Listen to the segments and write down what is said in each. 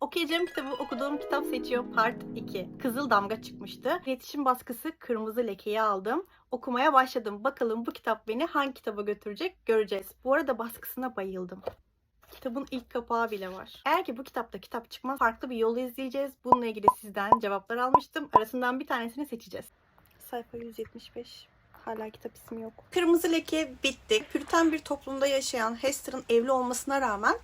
Okuyacağım kitabı okuduğum kitap seçiyor part 2. Kızıl Damga çıkmıştı. İletişim baskısı Kırmızı Leke'yi aldım. Okumaya başladım. Bakalım bu kitap beni hangi kitaba götürecek göreceğiz. Bu arada baskısına bayıldım. Kitabın ilk kapağı bile var. Eğer ki bu kitapta kitap çıkmaz farklı bir yol izleyeceğiz. Bununla ilgili sizden cevaplar almıştım. Arasından bir tanesini seçeceğiz. Sayfa 175. Hala kitap ismi yok. Kırmızı leke bitti. Püriten bir toplumda yaşayan Hester'ın evli olmasına rağmen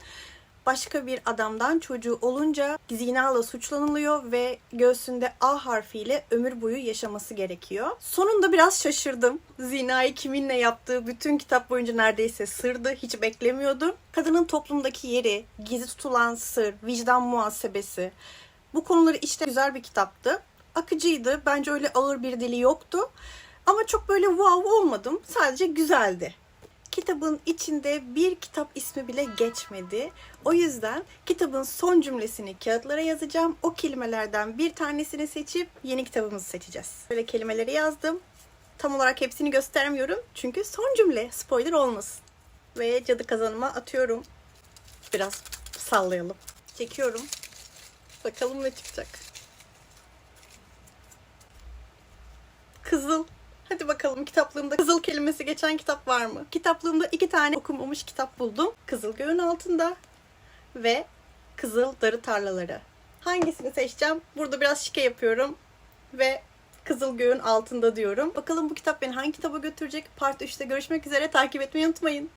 başka bir adamdan çocuğu olunca zinayla suçlanılıyor ve göğsünde A harfiyle ömür boyu yaşaması gerekiyor. Sonunda biraz şaşırdım. Zinayı kiminle yaptığı bütün kitap boyunca neredeyse sırdı. Hiç beklemiyordum. Kadının toplumdaki yeri, gizli tutulan sır, vicdan muhasebesi. Bu konuları işte güzel bir kitaptı. Akıcıydı. Bence öyle ağır bir dili yoktu. Ama çok böyle wow olmadım. Sadece güzeldi kitabın içinde bir kitap ismi bile geçmedi. O yüzden kitabın son cümlesini kağıtlara yazacağım. O kelimelerden bir tanesini seçip yeni kitabımızı seçeceğiz. Böyle kelimeleri yazdım. Tam olarak hepsini göstermiyorum. Çünkü son cümle spoiler olmasın. Ve cadı kazanıma atıyorum. Biraz sallayalım. Çekiyorum. Bakalım ne çıkacak. Kızıl. Hadi bakalım kitaplığımda kızıl kelimesi geçen kitap var mı? Kitaplığımda iki tane okunmamış kitap buldum. Kızıl Göğün Altında ve Kızıl Darı Tarlaları. Hangisini seçeceğim? Burada biraz şike yapıyorum ve Kızıl Göğün Altında diyorum. Bakalım bu kitap beni hangi kitaba götürecek? Part 3'te görüşmek üzere. Takip etmeyi unutmayın.